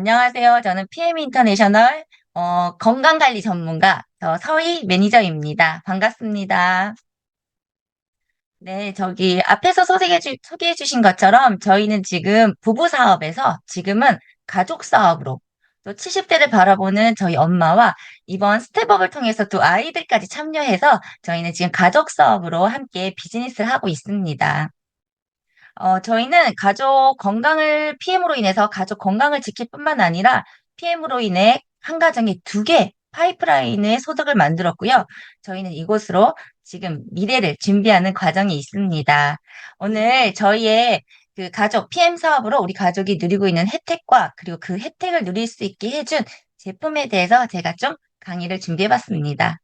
안녕하세요. 저는 PM 인터내셔널 어, 건강관리 전문가 저 서희 매니저입니다. 반갑습니다. 네, 저기 앞에서 소개해 주, 소개해 주신 것처럼 저희는 지금 부부 사업에서 지금은 가족 사업으로 또 70대를 바라보는 저희 엄마와 이번 스텝업을 통해서 또 아이들까지 참여해서 저희는 지금 가족 사업으로 함께 비즈니스를 하고 있습니다. 어, 저희는 가족 건강을 PM으로 인해서 가족 건강을 지킬 뿐만 아니라 PM으로 인해 한 가정에 두 개 파이프라인의 소득을 만들었고요. 저희는 이곳으로 지금 미래를 준비하는 과정이 있습니다. 오늘 저희의 그 가족 PM 사업으로 우리 가족이 누리고 있는 혜택과 그리고 그 혜택을 누릴 수 있게 해준 제품에 대해서 제가 좀 강의를 준비해 봤습니다.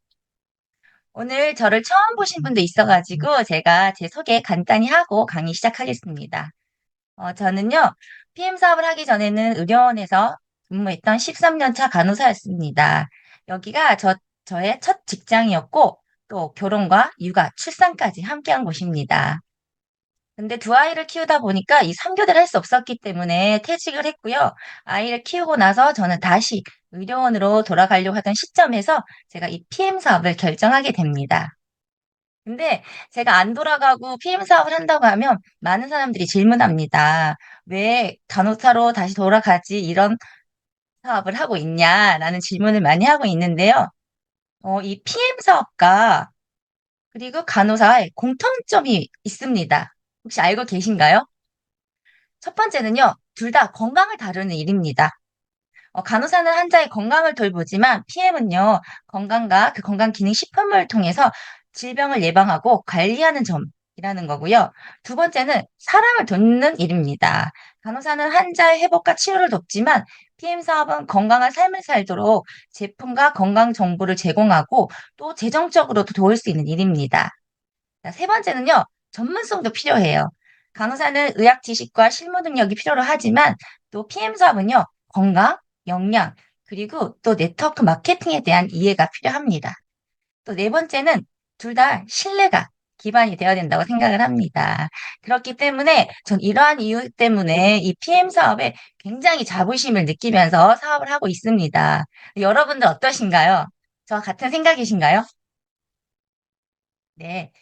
오늘 저를 처음 보신 분도 있어가지고 제가 제 소개 간단히 하고 강의 시작하겠습니다. 어, 저는요, PM 사업을 하기 전에는 의료원에서 근무했던 13년 차 간호사였습니다. 여기가 저, 저의 첫 직장이었고, 또 결혼과 육아, 출산까지 함께한 곳입니다. 근데 두 아이를 키우다 보니까 이 3교대를 할 수 없었기 때문에 퇴직을 했고요. 아이를 키우고 나서 저는 다시 의료원으로 돌아가려고 하던 시점에서 제가 이 PM 사업을 결정하게 됩니다. 근데 제가 안 돌아가고 PM 사업을 한다고 하면 많은 사람들이 질문합니다. 왜 간호사로 다시 돌아가지 이런 사업을 하고 있냐라는 질문을 많이 하고 있는데요. 어, 이 PM 사업과 그리고 간호사의 공통점이 있습니다. 혹시 알고 계신가요? 첫 번째는요, 둘 다 건강을 다루는 일입니다. 어, 간호사는 환자의 건강을 돌보지만 PM은요, 건강과 그 건강 기능 식품을 통해서 질병을 예방하고 관리하는 점이라는 거고요. 두 번째는 사람을 돕는 일입니다. 간호사는 환자의 회복과 치료를 돕지만 PM 사업은 건강한 삶을 살도록 제품과 건강 정보를 제공하고 또 재정적으로도 도울 수 있는 일입니다. 자, 세 번째는요, 전문성도 필요해요. 간호사는 의학 지식과 실무 능력이 필요로 하지만 또 PM 사업은요, 건강, 역량, 그리고 또 네트워크 마케팅에 대한 이해가 필요합니다. 또 네 번째는 둘 다 신뢰가 기반이 되어야 된다고 생각을 합니다. 그렇기 때문에 전 이러한 이유 때문에 이 PM 사업에 굉장히 자부심을 느끼면서 사업을 하고 있습니다. 여러분들 어떠신가요? 저와 같은 생각이신가요? 네.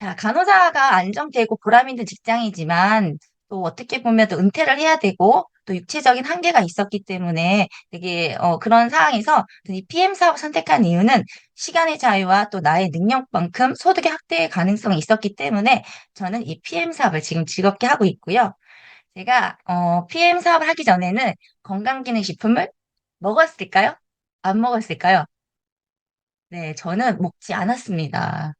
자, 간호사가 안정되고 보람 있는 직장이지만 또 어떻게 보면 또 은퇴를 해야 되고 또 육체적인 한계가 있었기 때문에 되게 어, 그런 상황에서 이 PM 사업 선택한 이유는 시간의 자유와 또 나의 능력만큼 소득의 확대 가능성이 있었기 때문에 저는 이 PM 사업을 지금 즐겁게 하고 있고요. 제가 어, PM 사업을 하기 전에는 건강기능식품을 먹었을까요? 안 먹었을까요? 네, 저는 먹지 않았습니다.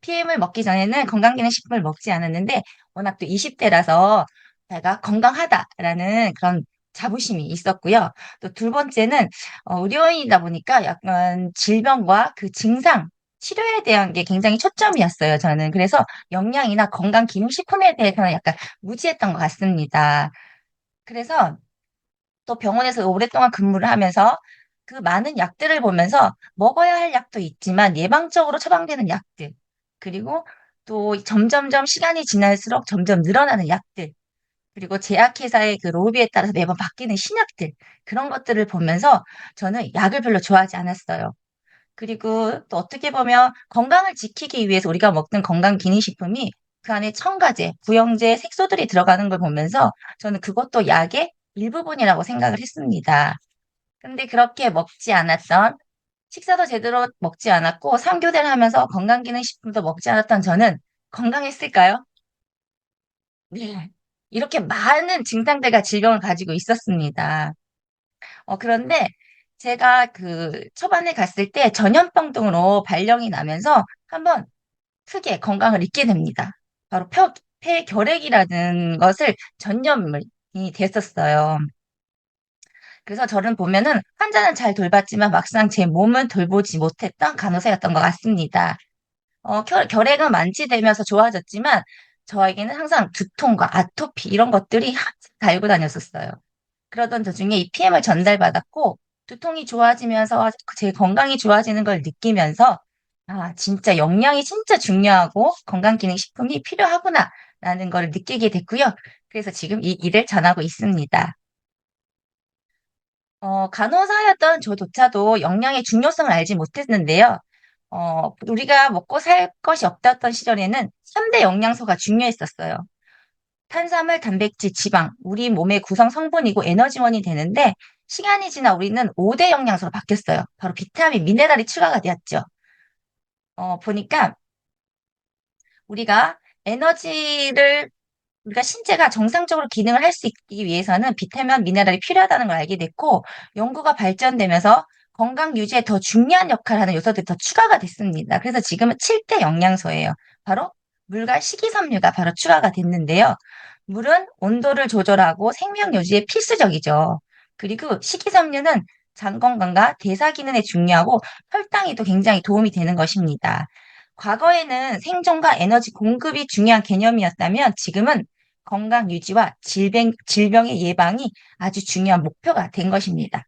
PM을 먹기 전에는 건강기능식품을 먹지 않았는데 워낙 또 20대라서 제가 건강하다라는 그런 자부심이 있었고요. 또 두 번째는 어, 의료인이다 보니까 약간 질병과 그 증상, 치료에 대한 게 굉장히 초점이었어요, 저는. 그래서 영양이나 건강 기능식품에 대해서는 약간 무지했던 것 같습니다. 그래서 또 병원에서 오랫동안 근무를 하면서 그 많은 약들을 보면서 먹어야 할 약도 있지만 예방적으로 처방되는 약들, 그리고 또 점점점 시간이 지날수록 점점 늘어나는 약들, 그리고 제약회사의 그 로비에 따라서 매번 바뀌는 신약들, 그런 것들을 보면서 저는 약을 별로 좋아하지 않았어요. 그리고 또 어떻게 보면 건강을 지키기 위해서 우리가 먹는 건강 기능식품이 그 안에 첨가제, 부영제, 색소들이 들어가는 걸 보면서 저는 그것도 약의 일부분이라고 생각을 했습니다. 근데 그렇게 먹지 않았던 식사도 제대로 먹지 않았고 3교대를 하면서 건강기능식품도 먹지 않았던 저는 건강했을까요? 네. 이렇게 많은 증상들과 질병을 가지고 있었습니다. 어, 그런데 제가 그 초반에 갔을 때 전염병 등으로 발령이 나면서 한번 크게 건강을 잃게 됩니다. 바로 폐, 폐결핵이라는 것을 전염이 됐었어요. 그래서 저를 보면은 환자는 잘 돌봤지만 막상 제 몸은 돌보지 못했던 간호사였던 것 같습니다. 어, 결, 결핵은 완치되면서 좋아졌지만 저에게는 항상 두통과 아토피 이런 것들이 달고 다녔었어요. 그러던 도중에 이 PM을 전달받았고 두통이 좋아지면서 제 건강이 좋아지는 걸 느끼면서 아, 진짜 영양이 진짜 중요하고 건강기능식품이 필요하구나 라는 걸 느끼게 됐고요. 그래서 지금 이 일을 전하고 있습니다. 어, 간호사였던 저조차도 영양의 중요성을 알지 못했는데요. 어, 우리가 먹고 살 것이 없었던 시절에는 3대 영양소가 중요했었어요. 탄수화물, 단백질, 지방, 우리 몸의 구성 성분이고 에너지원이 되는데 시간이 지나 우리는 5대 영양소로 바뀌었어요. 바로 비타민, 미네랄이 추가가 되었죠. 어, 보니까 우리가 에너지를 우리가 신체가 정상적으로 기능을 할 수 있기 위해서는 비타민, 미네랄이 필요하다는 걸 알게 됐고 연구가 발전되면서 건강 유지에 더 중요한 역할을 하는 요소들이 더 추가가 됐습니다. 그래서 지금은 7대 영양소예요. 바로 물과 식이섬유가 바로 추가가 됐는데요. 물은 온도를 조절하고 생명 유지에 필수적이죠. 그리고 식이섬유는 장 건강과 대사 기능에 중요하고 혈당에도 굉장히 도움이 되는 것입니다. 과거에는 생존과 에너지 공급이 중요한 개념이었다면 지금은 건강 유지와 질병, 질병의 예방이 아주 중요한 목표가 된 것입니다.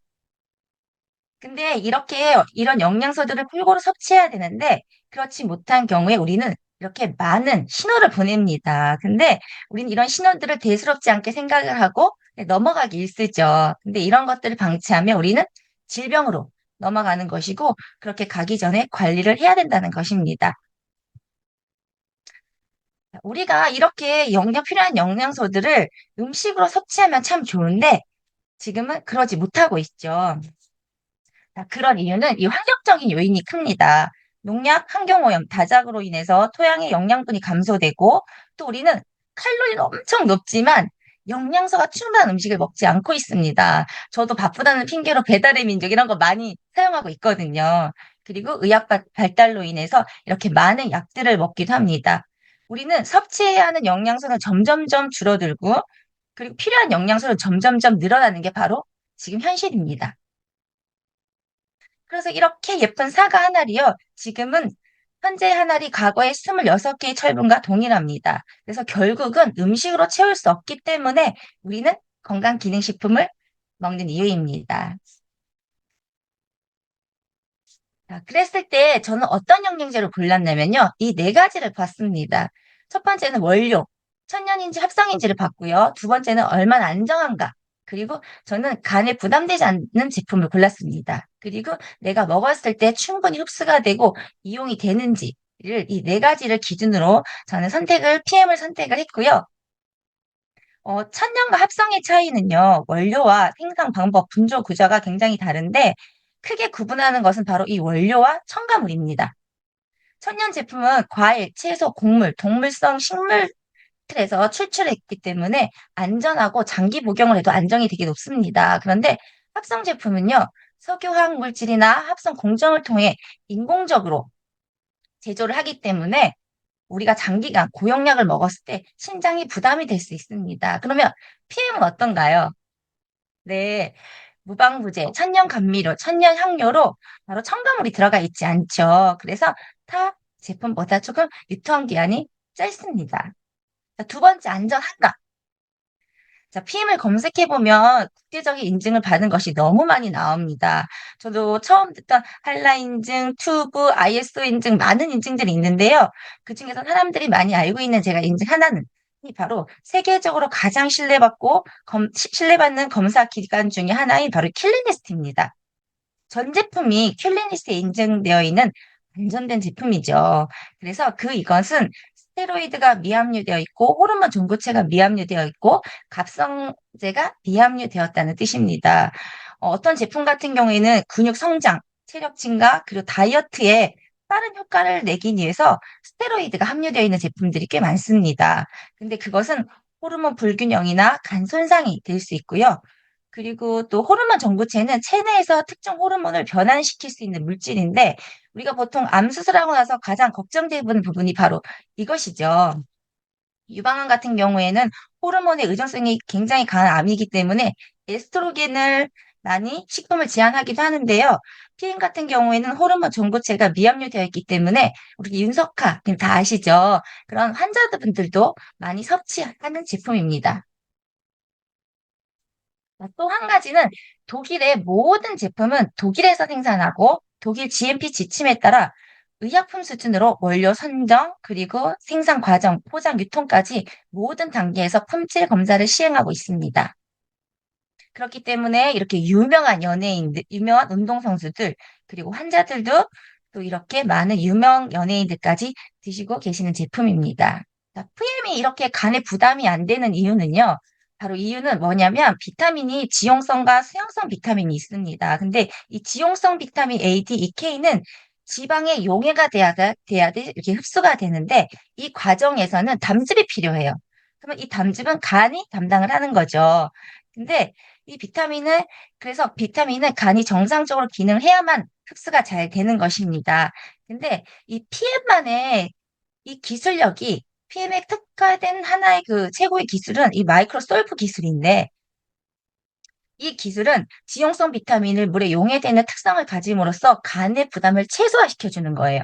근데 이렇게 이런 영양소들을 골고루 섭취해야 되는데 그렇지 못한 경우에 우리는 이렇게 많은 신호를 보냅니다. 근데 우리는 이런 신호들을 대수롭지 않게 생각을 하고 넘어가기 일쑤죠. 근데 이런 것들을 방치하면 우리는 질병으로 넘어가는 것이고 그렇게 가기 전에 관리를 해야 된다는 것입니다. 우리가 이렇게 영양 필요한 영양소들을 음식으로 섭취하면 참 좋은데 지금은 그러지 못하고 있죠. 자, 그런 이유는 이 환경적인 요인이 큽니다. 농약, 환경오염, 다작으로 인해서 토양의 영양분이 감소되고 또 우리는 칼로리는 엄청 높지만 영양소가 충분한 음식을 먹지 않고 있습니다. 저도 바쁘다는 핑계로 배달의 민족 이런 거 많이 사용하고 있거든요. 그리고 의학 발- 발달로 인해서 이렇게 많은 약들을 먹기도 합니다. 우리는 섭취해야 하는 영양소는 점점점 줄어들고 그리고 필요한 영양소는 점점점 늘어나는 게 바로 지금 현실입니다. 그래서 이렇게 예쁜 사과 한 알이요. 지금은 현재 한 알이 과거의 26개의 철분과 동일합니다. 그래서 결국은 음식으로 채울 수 없기 때문에 우리는 건강기능식품을 먹는 이유입니다. 자, 그랬을 때 저는 어떤 영양제를 골랐냐면요. 이 네 가지를 봤습니다. 첫 번째는 원료, 천연인지 합성인지를 봤고요. 두 번째는 얼마나 안정한가. 그리고 저는 간에 부담되지 않는 제품을 골랐습니다. 그리고 내가 먹었을 때 충분히 흡수가 되고 이용이 되는지를 이네 가지를 기준으로 저는 선택을, PM을 선택을 했고요. 어, 천연과 합성의 차이는요, 원료와 생산 방법, 분조 구조가 굉장히 다른데, 크게 구분하는 것은 바로 이 원료와 첨가물입니다. 천연 제품은 과일, 채소, 곡물, 동물성 식물들에서 추출했기 때문에 안전하고 장기 복용을 해도 안정이 되게 높습니다. 그런데 합성 제품은요, 석유화학 물질이나 합성 공정을 통해 인공적으로 제조를 하기 때문에 우리가 장기간 고용량을 먹었을 때 신장이 부담이 될 수 있습니다. 그러면 PM은 어떤가요? 네, 무방부제, 천연 감미료, 천연 향료로 바로 첨가물이 들어가 있지 않죠. 그래서 타 제품보다 조금 유통기한이 짧습니다. 자, 두 번째 안전한가? 자, PM을 검색해보면 국제적인 인증을 받은 것이 너무 많이 나옵니다. 저도 처음 듣던 한라 인증, 튜브, ISO 인증, 많은 인증들이 있는데요. 그 중에서 사람들이 많이 알고 있는 제가 인증 하나는 이 바로 세계적으로 가장 신뢰받고 검, 시- 신뢰받는 검사 기관 중에 하나인 바로 킬리니스트입니다. 전 제품이 킬리니스트에 인증되어 있는 안전된 제품이죠. 그래서 그 이것은 스테로이드가 미함유되어 있고 호르몬 종구체가 미함유되어 있고 갑성제가 미함유되었다는 뜻입니다. 어, 떤 제품 같은 경우에는 근육 성장, 체력 증가, 그리고 다이어트에 빠른 효과를 내기 위해서 스테로이드가 함유되어 있는 제품들이 꽤 많습니다. 근데 그것은 호르몬 불균형이나 간 손상이 될 수 있고요. 그리고 또 호르몬 전구체는 체내에서 특정 호르몬을 변환시킬 수 있는 물질인데 우리가 보통 암 수술하고 나서 가장 걱정되는 부분이 바로 이것이죠. 유방암 같은 경우에는 호르몬의 의존성이 굉장히 강한 암이기 때문에 에스트로겐을 많이 식품을 제한하기도 하는데요. 피임 같은 경우에는 호르몬 전구체가 미함유되어 있기 때문에 우리 윤석화 다 아시죠? 그런 환자분들도 많이 섭취하는 제품입니다. 또 한 가지는 독일의 모든 제품은 독일에서 생산하고 독일 GMP 지침에 따라 의약품 수준으로 원료 선정, 그리고 생산 과정, 포장, 유통까지 모든 단계에서 품질 검사를 시행하고 있습니다. 그렇기 때문에 이렇게 유명한 연예인들, 유명한 운동선수들, 그리고 환자들도 또 이렇게 많은 유명 연예인들까지 드시고 계시는 제품입니다. 자, PM이 이렇게 간에 부담이 안 되는 이유는요. 바로 이유는 뭐냐면 비타민이 지용성과 수용성 비타민이 있습니다. 근데 이 지용성 비타민 A, D, E, K는 지방에 용해가 돼야, 돼야 돼, 이렇게 흡수가 되는데 이 과정에서는 담즙이 필요해요. 그러면 이 담즙은 간이 담당을 하는 거죠. 근데 이 비타민은, 그래서 비타민은 간이 정상적으로 기능을 해야만 흡수가 잘 되는 것입니다. 근데 이 PM만의 이 기술력이 PM에 특화된 하나의 그 최고의 기술은 이 마이크로솔프 기술인데 이 기술은 지용성 비타민을 물에 용해되는 특성을 가짐으로써 간의 부담을 최소화시켜주는 거예요.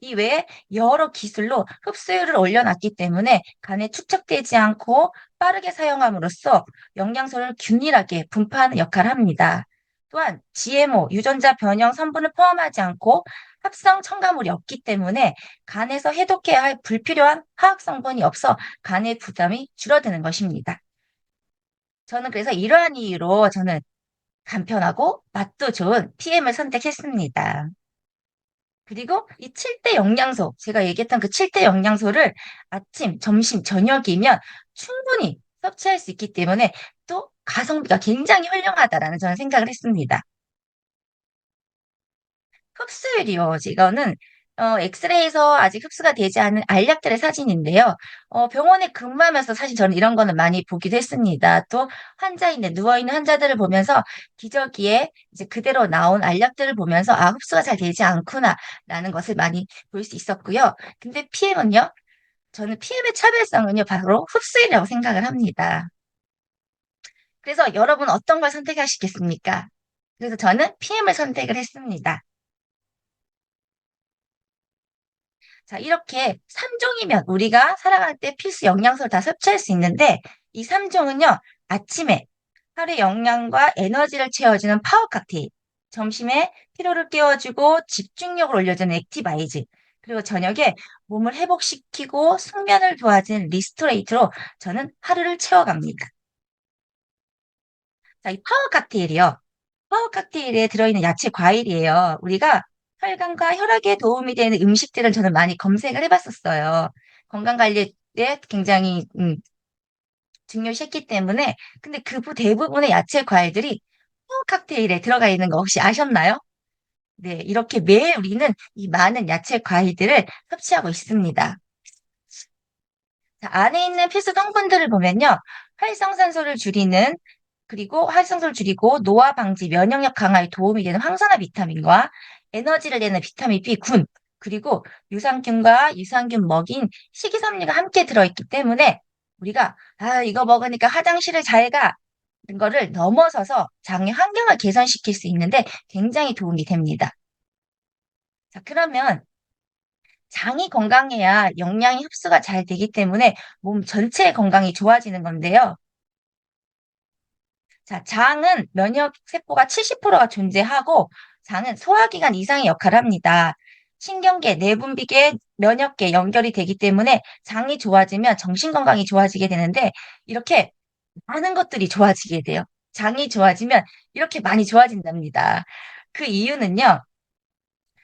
이 외에 여러 기술로 흡수율을 올려놨기 때문에 간에 축적되지 않고 빠르게 사용함으로써 영양소를 균일하게 분파하는 역할을 합니다. 또한 GMO, 유전자 변형 성분을 포함하지 않고 합성 첨가물이 없기 때문에 간에서 해독해야 할 불필요한 화학 성분이 없어 간의 부담이 줄어드는 것입니다. 저는 그래서 이러한 이유로 저는 간편하고 맛도 좋은 PM을 선택했습니다. 그리고 이 7대 영양소, 제가 얘기했던 그 7대 영양소를 아침, 점심, 저녁이면 충분히 섭취할 수 있기 때문에 또 가성비가 굉장히 훌륭하다라는 저는 생각을 했습니다. 흡수율이요. 이거는 어, 엑스레이에서 아직 흡수가 되지 않은 알약들의 사진인데요. 어, 병원에 근무하면서 사실 저는 이런 거는 많이 보기도 했습니다. 또 환자인데 누워있는 환자들을 보면서 기저귀에 이제 그대로 나온 알약들을 보면서 아, 흡수가 잘 되지 않구나라는 것을 많이 볼 수 있었고요. 근데 PM은요? 저는 PM의 차별성은요, 바로 흡수율이라고 생각을 합니다. 그래서 여러분 어떤 걸 선택하시겠습니까? 그래서 저는 PM을 선택을 했습니다. 자, 이렇게 3종이면 우리가 살아갈 때 필수 영양소를 다 섭취할 수 있는데 이 3종은요, 아침에 하루의 영양과 에너지를 채워주는 파워 칵테일, 점심에 피로를 깨워주고 집중력을 올려주는 액티바이즈, 그리고 저녁에 몸을 회복시키고 숙면을 도와주는 리스토레이트로 저는 하루를 채워갑니다. 자, 이 파워 칵테일이요. 파워 칵테일에 들어있는 야채 과일이에요. 우리가 혈관과 혈액에 도움이 되는 음식들은 저는 많이 검색을 해봤었어요. 건강 관리에 굉장히 음, 중요시했기 때문에 근데 그 대부분의 야채 과일들이 파워 칵테일에 들어가 있는 거 혹시 아셨나요? 네, 이렇게 매일 우리는 이 많은 야채 과일들을 섭취하고 있습니다. 자, 안에 있는 필수 성분들을 보면요. 활성산소를 줄이는 그리고 활성도를 줄이고 노화 방지, 면역력 강화에 도움이 되는 황산화 비타민과 에너지를 내는 비타민 B, 군, 그리고 유산균과 유산균 먹인 식이섬유가 함께 들어있기 때문에 우리가 아 이거 먹으니까 화장실을 잘 가. 이런 거를 넘어서서 장의 환경을 개선시킬 수 있는데 굉장히 도움이 됩니다. 자, 그러면 장이 건강해야 영양이 흡수가 잘 되기 때문에 몸 전체의 건강이 좋아지는 건데요. 자, 장은 면역 세포가 70%가 존재하고 장은 소화기관 이상의 역할을 합니다. 신경계, 내분비계, 면역계 연결이 되기 때문에 장이 좋아지면 정신 건강이 좋아지게 되는데 이렇게 많은 것들이 좋아지게 돼요. 장이 좋아지면 이렇게 많이 좋아진답니다. 그 이유는요.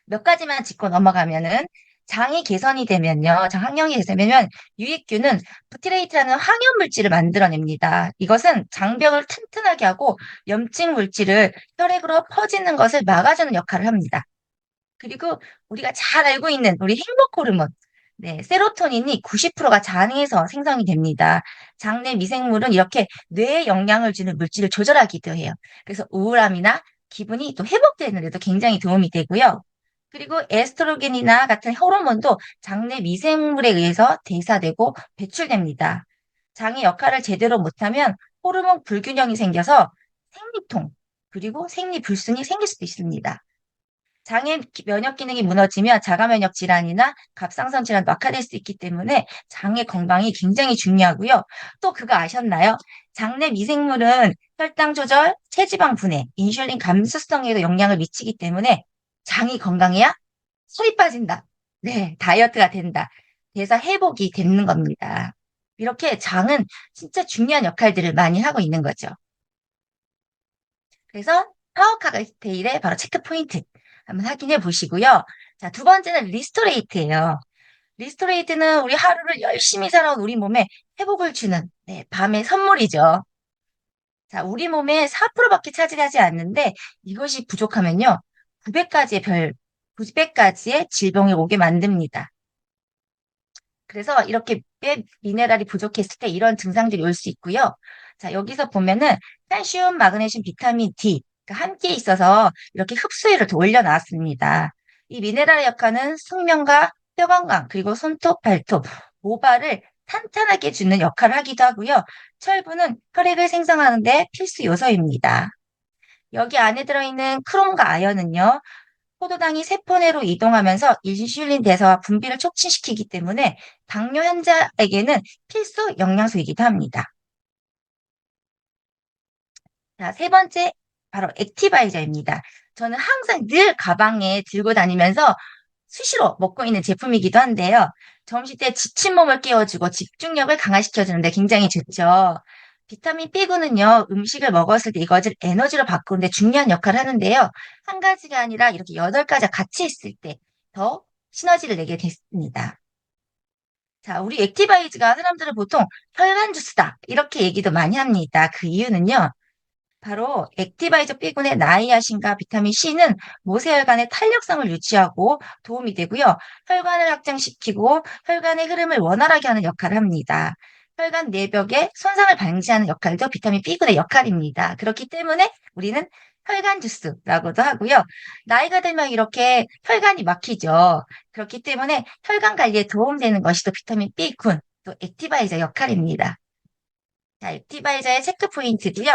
몇 가지만 짚고 넘어가면은 장이 개선이 되면요. 장 환경이 개선되면 유익균은 부티레이트라는 항염 물질을 만들어냅니다. 이것은 장벽을 튼튼하게 하고 염증 물질을 혈액으로 퍼지는 것을 막아주는 역할을 합니다. 그리고 우리가 잘 알고 있는 우리 행복 호르몬, 네, 세로토닌이 90%가 장에서 생성이 됩니다. 장내 미생물은 이렇게 뇌에 영향을 주는 물질을 조절하기도 해요. 그래서 우울함이나 기분이 또 회복되는 데도 굉장히 도움이 되고요. 그리고 에스트로겐이나 같은 호르몬도 장내 미생물에 의해서 대사되고 배출됩니다. 장의 역할을 제대로 못하면 호르몬 불균형이 생겨서 생리통, 그리고 생리불순이 생길 수도 있습니다. 장의 면역 기능이 무너지면 자가 면역 질환이나 갑상선 질환도 악화될 수 있기 때문에 장의 건강이 굉장히 중요하고요. 또 그거 아셨나요? 장내 미생물은 혈당 조절, 체지방 분해, 인슐린 감수성에도 영향을 미치기 때문에 장이 건강해야 살이 빠진다. 네, 다이어트가 된다. 대사 회복이 되는 겁니다. 이렇게 장은 진짜 중요한 역할들을 많이 하고 있는 거죠. 그래서 파워 칵테일의 바로 체크 포인트 한번 확인해 보시고요. 자, 두 번째는 리스토레이트예요. 리스토레이트는 우리 하루를 열심히 살아온 우리 몸에 회복을 주는 네, 밤의 선물이죠. 자, 우리 몸의 4%밖에 차지하지 않는데 이것이 부족하면요. 900가지의 별, 900가지의 질병이 오게 만듭니다. 그래서 이렇게 뼈 미네랄이 부족했을 때 이런 증상들이 올 수 있고요. 자, 여기서 보면은 칼슘, 마그네슘, 비타민 D 그러니까 함께 있어서 이렇게 흡수율을 더 올려놨습니다. 이 미네랄의 역할은 숙면과 뼈 건강, 그리고 손톱, 발톱, 모발을 탄탄하게 주는 역할을 하기도 하고요. 철분은 혈액을 생성하는 데 필수 요소입니다. 여기 안에 들어있는 크롬과 아연은요, 포도당이 세포 내로 이동하면서 인슐린 대사와 분비를 촉진시키기 때문에 당뇨 환자에게는 필수 영양소이기도 합니다. 자, 세 번째, 바로 액티바이저입니다. 저는 항상 늘 가방에 들고 다니면서 수시로 먹고 있는 제품이기도 한데요. 점심 때 지친 몸을 깨워주고 집중력을 강화시켜주는데 굉장히 좋죠. 비타민 B군은요, 음식을 먹었을 때 이것을 에너지로 바꾸는데 중요한 역할을 하는데요. 한 가지가 아니라 이렇게 여덟 가지가 같이 있을 때 더 시너지를 내게 됐습니다. 자, 우리 액티바이즈가 사람들은 보통 혈관 주스다. 이렇게 얘기도 많이 합니다. 그 이유는요. 바로 액티바이저 B군의 나이아신과 비타민 C는 모세혈관의 탄력성을 유지하고 도움이 되고요. 혈관을 확장시키고 혈관의 흐름을 원활하게 하는 역할을 합니다. 혈관 내벽에 손상을 방지하는 역할도 비타민 B군의 역할입니다. 그렇기 때문에 우리는 혈관 주스라고도 하고요. 나이가 들면 이렇게 혈관이 막히죠. 그렇기 때문에 혈관 관리에 도움되는 것이 또 비타민 B군, 또 액티바이저 역할입니다. 자, 액티바이저의 체크 포인트도요.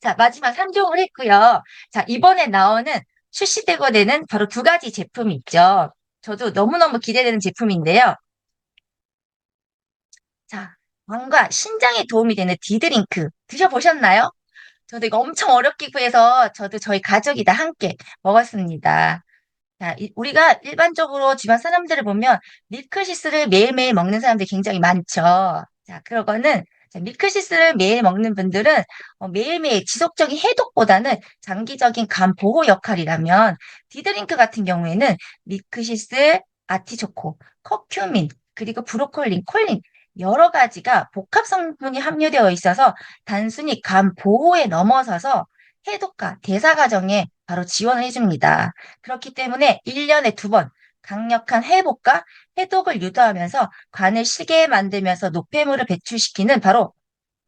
자, 마지막 3종을 했고요. 자, 이번에 나오는 출시되고 되는 바로 두 가지 제품이 있죠. 저도 너무너무 기대되는 제품인데요. 자, 왕과 신장에 도움이 되는 디드링크 드셔보셨나요? 저도 이거 엄청 어렵게 구해서 저도 저희 가족이 다 함께 먹었습니다. 자, 이- 우리가 일반적으로 집안 사람들을 보면 밀크시스를 매일매일 먹는 사람들이 굉장히 많죠. 자, 그러고는 자, 밀크시스를 매일 먹는 분들은 어, 매일매일 지속적인 해독보다는 장기적인 간 보호 역할이라면 디드링크 같은 경우에는 밀크시스, 아티초코, 커큐민, 그리고 브로콜린, 콜린 여러 가지가 복합 성분이 함유되어 있어서 단순히 간 보호에 넘어서서 해독과 대사 과정에 바로 지원을 해줍니다. 그렇기 때문에 1년에 두 번 강력한 회복과 해독을 유도하면서 관을 쉬게 만들면서 노폐물을 배출시키는 바로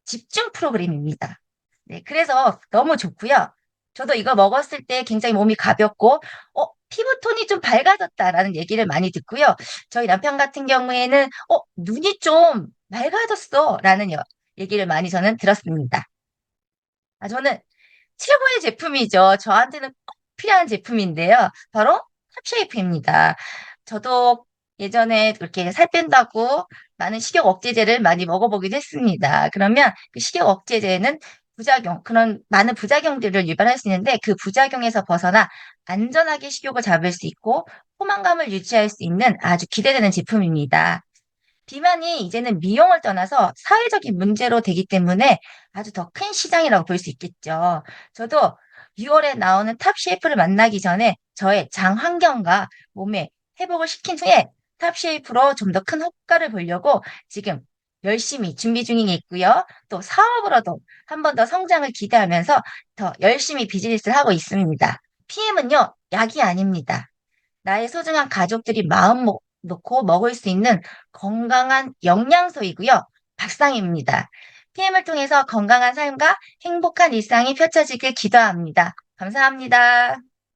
집중 프로그램입니다. 네, 그래서 너무 좋고요. 저도 이거 먹었을 때 굉장히 몸이 가볍고, 어, 피부톤이 좀 밝아졌다라는 얘기를 많이 듣고요. 저희 남편 같은 경우에는, 어, 눈이 좀 맑아졌어. 라는 여- 얘기를 많이 저는 들었습니다. 아, 저는 최고의 제품이죠. 저한테는 꼭 필요한 제품인데요. 바로 탑쉐이프입니다. 저도 예전에 그렇게 살 뺀다고 많은 식욕 억제제를 많이 먹어보기도 했습니다. 그러면 그 식욕 억제제는 부작용, 그런 많은 부작용들을 유발할 수 있는데 그 부작용에서 벗어나 안전하게 식욕을 잡을 수 있고 포만감을 유지할 수 있는 아주 기대되는 제품입니다. 비만이 이제는 미용을 떠나서 사회적인 문제로 되기 때문에 아주 더 큰 시장이라고 볼 수 있겠죠. 저도 6월에 나오는 탑 쉐이프를 만나기 전에 저의 장 환경과 몸의 회복을 시킨 후에 탑 쉐이프로 좀 더 큰 효과를 보려고 지금 열심히 준비 중에 있고요. 또 사업으로도 한 번 더 성장을 기대하면서 더 열심히 비즈니스를 하고 있습니다. PM은요, 약이 아닙니다. 나의 소중한 가족들이 마음 먹- 놓고 먹을 수 있는 건강한 영양소이고요. 밥상입니다. PM을 통해서 건강한 삶과 행복한 일상이 펼쳐지길 기도합니다. 감사합니다.